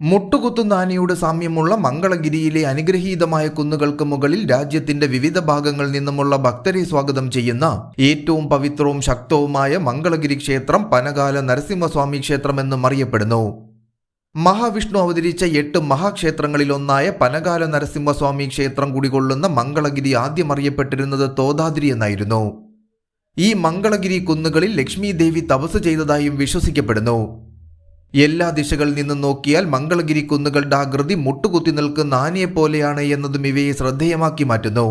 മുട്ടുകുത്തുന്ന ആനയുടെ സാമ്യമുള്ള മംഗളഗിരിയിലെ അനുഗ്രഹീതമായ കുന്നുകൾക്ക് മുകളിൽ രാജ്യത്തിന്റെ വിവിധ ഭാഗങ്ങളിൽ നിന്നുമുള്ള ഭക്തരെ സ്വാഗതം ചെയ്യുന്ന ഏറ്റവും പവിത്രവും ശക്തവുമായ മംഗളഗിരി ക്ഷേത്രം പനകാല നരസിംഹസ്വാമി ക്ഷേത്രം എന്നും അറിയപ്പെടുന്നു. മഹാവിഷ്ണു അവതരിച്ച എട്ട് മഹാക്ഷേത്രങ്ങളിലൊന്നായ പനകാല നരസിംഹസ്വാമി ക്ഷേത്രം കുടികൊള്ളുന്ന മംഗളഗിരി ആദ്യം അറിയപ്പെട്ടിരുന്നത് തോതാതിരി എന്നായിരുന്നു. ഈ മംഗളഗിരി കുന്നുകളിൽ ലക്ഷ്മി ദേവി തപസ് ചെയ്തതായും വിശ്വസിക്കപ്പെടുന്നു. എല്ലാ ദിശകളിൽ നിന്നും നോക്കിയാൽ മംഗളഗിരി കുന്നുകളുടെ ആകൃതി മുട്ടുകുത്തി നിൽക്കുന്ന ആനയെ പോലെയാണ് എന്നതും ഇവയെ ശ്രദ്ധേയമാക്കി മാറ്റുന്നു.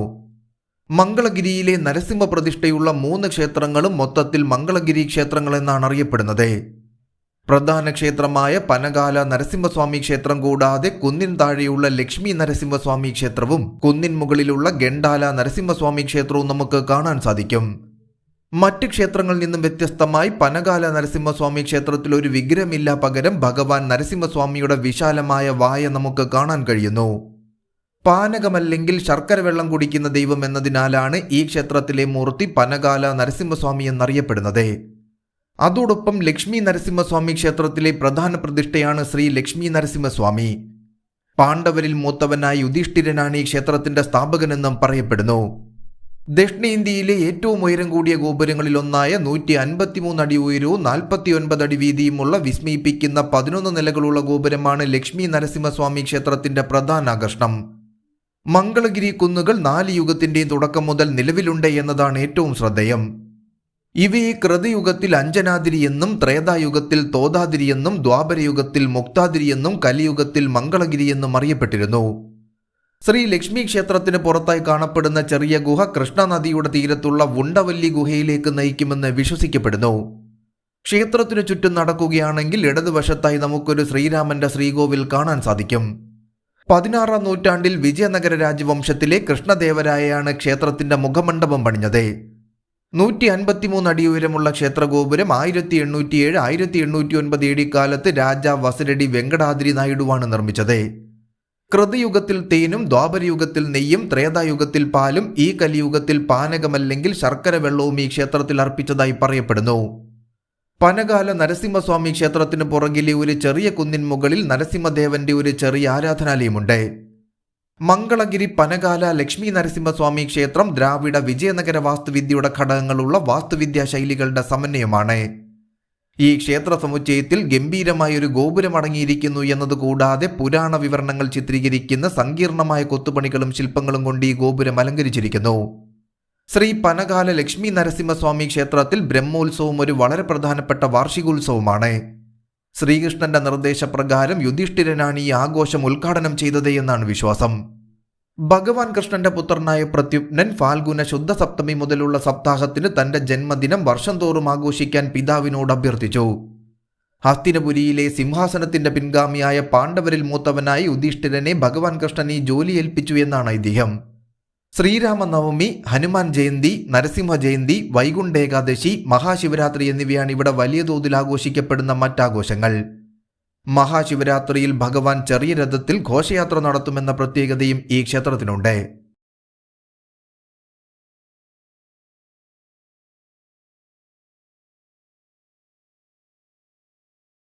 മംഗളഗിരിയിലെ നരസിംഹ പ്രതിഷ്ഠയുള്ള മൂന്ന് ക്ഷേത്രങ്ങളും മൊത്തത്തിൽ മംഗളഗിരി ക്ഷേത്രങ്ങൾ എന്നാണ് അറിയപ്പെടുന്നത്. പ്രധാന ക്ഷേത്രമായ പനകാല നരസിംഹസ്വാമി ക്ഷേത്രം കൂടാതെ കുന്നിൻ താഴെയുള്ള ലക്ഷ്മി നരസിംഹസ്വാമി ക്ഷേത്രവും കുന്നിൻ മുകളിലുള്ള ഗണ്ടാല നരസിംഹസ്വാമി ക്ഷേത്രവും നമുക്ക് കാണാൻ സാധിക്കും. മറ്റ് ക്ഷേത്രങ്ങളിൽ നിന്നും വ്യത്യസ്തമായി പനകാല നരസിംഹസ്വാമി ക്ഷേത്രത്തിൽ ഒരു വിഗ്രഹമില്ല പകരം ഭഗവാൻ നരസിംഹസ്വാമിയുടെ വിശാലമായ വായ നമുക്ക് കാണാൻ കഴിയുന്നു. പാനകമല്ലെങ്കിൽ ശർക്കര വെള്ളം കുടിക്കുന്ന ദൈവം എന്നതിനാലാണ് ഈ ക്ഷേത്രത്തിലെ മൂർത്തി പനകാല നരസിംഹസ്വാമി എന്നറിയപ്പെടുന്നത്. അതോടൊപ്പം ലക്ഷ്മി നരസിംഹസ്വാമി ക്ഷേത്രത്തിലെ പ്രധാന പ്രതിഷ്ഠയാണ് ശ്രീ ലക്ഷ്മി നരസിംഹസ്വാമി. പാണ്ഡവരിൽ മൂത്തവനായ യുധിഷ്ഠിരനാണ് ഈ ക്ഷേത്രത്തിന്റെ സ്ഥാപകനെന്നും പറയപ്പെടുന്നു. ദക്ഷിണേന്ത്യയിലെ ഏറ്റവും ഉയരം കൂടിയ ഗോപുരങ്ങളിലൊന്നായ നൂറ്റി അൻപത്തിമൂന്ന് അടി ഉയരവും നാൽപ്പത്തി ഒൻപത് അടി വീതിയുമുള്ള വിസ്മയിപ്പിക്കുന്ന പതിനൊന്ന് നിലകളുള്ള ഗോപുരമാണ് ലക്ഷ്മി നരസിംഹസ്വാമി ക്ഷേത്രത്തിന്റെ പ്രധാന ആകർഷണം. മംഗളഗിരി കുന്നുകൾ നാല് യുഗത്തിന്റെയും തുടക്കം മുതൽ നിലവിലുണ്ട് എന്നതാണ് ഏറ്റവും ശ്രദ്ധേയം. ഇവയെ കൃതയുഗത്തിൽ അഞ്ജനാതിരി എന്നും ത്രേതായുഗത്തിൽ തോതാതിരി എന്നും ദ്വാപരയുഗത്തിൽ മുക്താതിരി എന്നും കലിയുഗത്തിൽ മംഗളഗിരി എന്നും അറിയപ്പെട്ടിരുന്നു. ശ്രീ ലക്ഷ്മി ക്ഷേത്രത്തിന് പുറത്തായി കാണപ്പെടുന്ന ചെറിയ ഗുഹ കൃഷ്ണനദിയുടെ തീരത്തുള്ള വുണ്ടവല്ലി ഗുഹയിലേക്ക് നയിക്കുമെന്ന് വിശ്വസിക്കപ്പെടുന്നു. ക്ഷേത്രത്തിനു ചുറ്റും നടക്കുകയാണെങ്കിൽ ഇടതുവശത്തായി നമുക്കൊരു ശ്രീരാമന്റെ ശ്രീകോവിൽ കാണാൻ സാധിക്കും. പതിനാറാം നൂറ്റാണ്ടിൽ വിജയനഗര രാജവംശത്തിലെ കൃഷ്ണദേവരായാണ് ക്ഷേത്രത്തിന്റെ മുഖമണ്ഡപം പണിഞ്ഞത്. നൂറ്റി അൻപത്തിമൂന്ന് അടി ഉയരമുള്ള ക്ഷേത്രഗോപുരം ആയിരത്തി എണ്ണൂറ്റിയേഴ് ആയിരത്തി എണ്ണൂറ്റി ഒൻപത് ഡി കാലത്ത് രാജ വസരടി വെങ്കടാദ്രി നായിഡുവാണ് നിർമ്മിച്ചത്. കൃതയുഗത്തിൽ തേനും ദ്വാപരയുഗത്തിൽ നെയ്യും ത്രേതായുഗത്തിൽ പാലും ഈ കലിയുഗത്തിൽ പാനകമല്ലെങ്കിൽ ശർക്കര വെള്ളവും ഈ ക്ഷേത്രത്തിൽ അർപ്പിച്ചതായി പറയപ്പെടുന്നു. പനകാല നരസിംഹസ്വാമി ക്ഷേത്രത്തിന് പുറകിലെ ഒരു ചെറിയ കുന്നിൻ മുകളിൽ നരസിംഹദേവന്റെ ഒരു ചെറിയ ആരാധനാലയമുണ്ട്. മംഗളഗിരി പനകാല ലക്ഷ്മി നരസിംഹസ്വാമി ക്ഷേത്രം ദ്രാവിഡ വിജയനഗര വാസ്തുവിദ്യയുടെ ഘടകങ്ങളുള്ള വാസ്തുവിദ്യാ ശൈലികളുടെ സമന്വയമാണ്. ഈ ക്ഷേത്ര സമുച്ചയത്തിൽ ഗംഭീരമായ ഒരു ഗോപുരം അടങ്ങിയിരിക്കുന്നു എന്നത് കൂടാതെ പുരാണ വിവരണങ്ങൾ ചിത്രീകരിക്കുന്ന സങ്കീർണമായ കൊത്തുപണികളും ശില്പങ്ങളും കൊണ്ട് ഈ ഗോപുരം അലങ്കരിച്ചിരിക്കുന്നു. ശ്രീ പനകാല ലക്ഷ്മി നരസിംഹസ്വാമി ക്ഷേത്രത്തിൽ ബ്രഹ്മോത്സവം ഒരു വളരെ പ്രധാനപ്പെട്ട വാർഷികോത്സവമാണ്. ശ്രീകൃഷ്ണന്റെ നിർദ്ദേശപ്രകാരം യുധിഷ്ഠിരനാണ് ഈ ആഘോഷം ഉദ്ഘാടനം ചെയ്തത് എന്നാണ് വിശ്വാസം. ഭഗവാൻ കൃഷ്ണന്റെ പുത്രനായ പ്രത്യുപ്നൻ ഫാൽഗുന ശുദ്ധ സപ്തമി മുതലുള്ള സപ്താഹത്തിന് തന്റെ ജന്മദിനം വർഷം തോറും ആഘോഷിക്കാൻ പിതാവിനോട് അഭ്യർത്ഥിച്ചു. ഹസ്തിനപുരിയിലെ സിംഹാസനത്തിന്റെ പിൻഗാമിയായ പാണ്ഡവരിൽ മൂത്തവനായി യുധിഷ്ഠിരനെ ഭഗവാൻ കൃഷ്ണൻ ഈ ജോലി ഏൽപ്പിച്ചു എന്നാണ് ഐതിഹ്യം. ശ്രീരാമനവമി ഹനുമാൻ ജയന്തി നരസിംഹ ജയന്തി വൈകുണ്ഠ ഏകാദശി മഹാശിവരാത്രി എന്നിവയാണ് ഇവിടെ വലിയ തോതിൽ ആഘോഷിക്കപ്പെടുന്ന മറ്റാഘോഷങ്ങൾ. മഹാശിവരാത്രിയിൽ ഭഗവാൻ ചെറിയ രഥത്തിൽ ഘോഷയാത്ര നടത്തുമെന്ന പ്രത്യേകതയും ഈ ക്ഷേത്രത്തിനുണ്ട്.